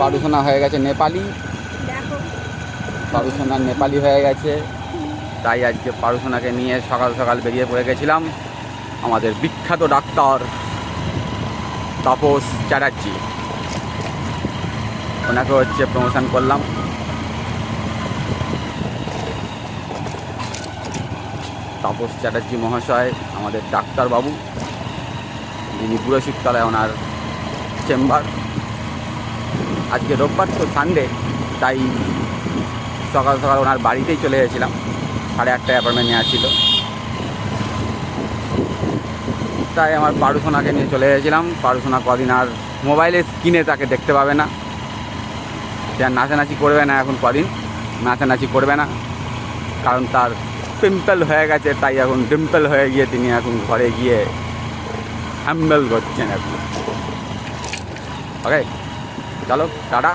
পারুসোনা হয়ে গেছে নেপালি। পারুসোনা নেপালি হয়ে গেছে। তাই আজকে পারুসোনাকে নিয়ে সকাল সকাল বেরিয়ে পড়ে গেছিলাম। আমাদের বিখ্যাত ডাক্তার তাপস চ্যাটার্জি। ওনাকে হচ্ছে প্রমোশন করলাম। তাপস চ্যাটার্জি মহাশয় আমাদের ডাক্তারবাবু। যিনি বুড়ো শীতকালে ওনার চেম্বার। আজকে রোববার, তো সানডে তাই সকাল সকাল ওনার বাড়িতেই চলে গেছিলাম। সাড়ে আটটায় অ্যাপয়েন্টমেন্ট নেওয়া ছিল। তাই আমার পারুসোনাকে নিয়ে চলে গেছিলাম। পারুসোনা কদিন আর মোবাইলের স্ক্রিনে তাকে দেখতে পাবে না। সে আর নাচানাচি করবে না এখন কদিন। নাচানাচি করবে না। কারণ তার পিম্পল হয়ে গেছে, তাই এখন ডিম্পল হয়ে গিয়ে তিনি এখন ঘরে গিয়ে হ্যাম্বেল করছেন এখন। ওকে চলো টাটা